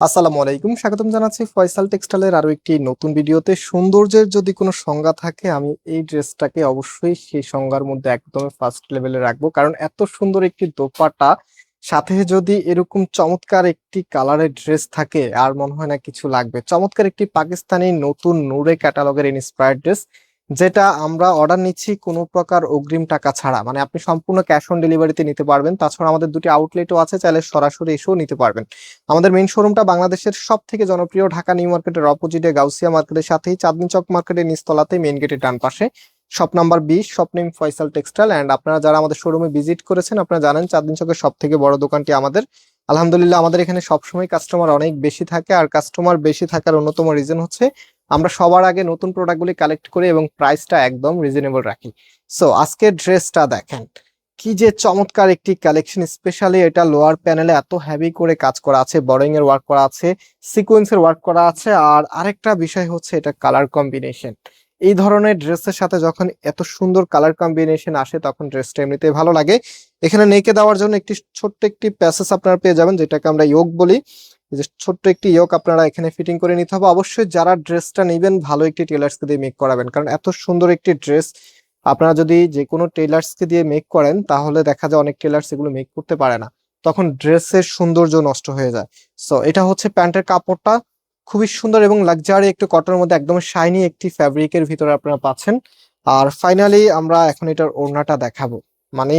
আসসালামু আলাইকুম, স্বাগতম জানাচ্ছি ফয়সাল টেক্সটাইলের আরও একটি নতুন ভিডিওতে। সৌন্দর্যের যদি কোনো সংজ্ঞা থাকে, আমি এই ড্রেসটাকে অবশ্যই সেই সংজ্ঞার মধ্যে একদম ফার্স্ট লেভেলে রাখব। কারণ এত সুন্দর একটি দোপাট্টা সাথে যদি এরকম চমৎকার একটি কালারের ড্রেস থাকে, আর মনে হয় না কিছু লাগবে। চমৎকার একটি পাকিস্তানি নতুন নূরে ক্যাটালগের ইন্সপায়ার্ড ড্রেস যেটা আমরা অর্ডার নিচ্ছি কোনো প্রকার অগ্রিম টাকা ছাড়া। মানে আপনি সম্পূর্ণ ক্যাশ অন ডেলিভারিতে নিতে পারবেন। তাছাড়া আমাদের দুটি আউটলেটও আছে, চাইলে সরাসরি এসেও নিতে পারবেন। আমাদের মেইন শোরুমটা বাংলাদেশের সব থেকে জনপ্রিয় ঢাকা নিউ মার্কেটের অপোজিটে গাউসিয়া মার্কেটের সাথেই, চাঁদনি চক মার্কেটের নিচতলাতে মেইন গেটের ডান পাশে। শপ নাম্বার বিশ shop name Faisal textile and আপনারা যারা আমাদের শোরুমে ভিজিট করেছেন, আপনারা জানেন চাঁদনি চকের সব থেকে বড় দোকানটি আমাদের। আলহামদুলিল্লাহ, আমাদের এখানে সবসময় কাস্টমার অনেক বেশি থাকে। আর কাস্টমার বেশি থাকার অন্যতম রিজন হচ্ছে আমরা সবার আগে নতুন প্রোডাক্টগুলি কালেক্ট করি এবং প্রাইসটা একদম রিজনেবল রাখি। সো আজকের ড্রেসটা দেখেন। কি যে চমৎকার একটি কালেকশন স্পেশালি এটা লোয়ার প্যানেলে এত হ্যাভি করে কাজ করা আছে বরিং এর ওয়ার্ক করা আছে সিকোয়েন্সের ওয়ার্ক করা আছে, আর আরেকটা বিষয় হচ্ছে এটা কালার কম্বিনেশন এই ধরনের ড্রেসের সাথে যখন এত সুন্দর কালার কম্বিনেশন আসে, তখন ড্রেসটা এমনিতেই ভালো লাগে। এখানে নেকে দেওয়ার জন্য একটি ছোট্ট একটি প্যাসেজ আপনারা পেয়ে যাবেন, যেটাকে আমরা ইয়োগ বলি। যে ছোট্ট একটি ইয়োগ আপনারা এখানে ফিটিং করে নিতে হবে। অবশ্যই যারা ড্রেসটা নেবেন, ভালো একটি টেলার্সকে দিয়ে মেক করাবেন। কারণ এত সুন্দর একটি ড্রেস আপনারা যদি যে কোনো টেলার্সকে দিয়ে মেক করেন, তাহলে দেখা যায় অনেক টেলার্স এগুলো মেক করতে পারে না। তখন ড্রেসের সৌন্দর্য নষ্ট হয়ে যায়। সো এটা হচ্ছে প্যান্টের কাপড়টা। খুবই সুন্দর এবং লাক্সারি একটু কটনের মধ্যে একদম শাইনি একটি ফ্যাব্রিকের ভিতরে আপনারা পাচ্ছেন। আর ফাইনালি আমরা এখন এটার ওড়নাটা দেখাবো। মানে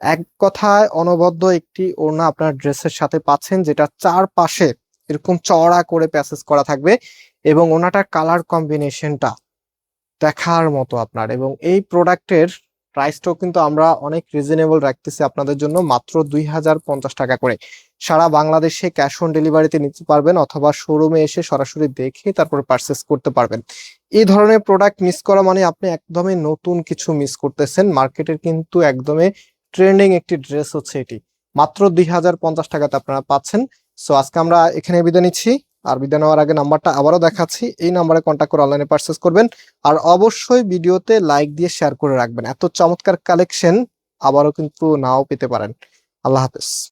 এক কথায় অনবদ্য একটি ওড়না আপনার ড্রেসের সাথে পাচ্ছেন, যেটা চারপাশে এরকম চওড়া করে প্যাসেজ করা থাকবে এবং ওনাটার কালার কম্বিনেশনটা দেখার মতো আপনার। এবং এই প্রোডাক্টের প্রাইসটাও কিন্তু আমরা অনেক রিজনেবল রাখতেছি আপনাদের জন্য, মাত্র দুই হাজার পঞ্চাশ টাকা করে। সারা বাংলাদেশে ক্যাশ অন ডেলিভারিতে নিতে পারবেন অথবা শোরুমে এসে সরাসরি দেখে তারপর পারচেস করতে পারবেন। এই ধরনের প্রোডাক্ট মিস করা মানে আপনি একদমই নতুন কিছু মিস করতেছেন মার্কেটের কিন্তু একদমই ট্রেন্ডিং একটি ড্রেস হচ্ছে এটি। মাত্র দুই হাজার পঞ্চাশ টাকাতে আপনারা পাচ্ছেন। সো আজকে আমরা এখানে বিদায় নিচ্ছি। আর বিদায় নেওয়ার আগে নাম্বারটা আবারও দেখাচ্ছি। এই নাম্বারে কন্ট্যাক্ট করে অনলাইনে পারচেস করবেন। আর অবশ্যই ভিডিওতে লাইক দিয়ে শেয়ার করে রাখবেন। এত চমৎকার কালেকশন আবারও কিন্তু নাও পেতে পারেন। আল্লাহ হাফেজ।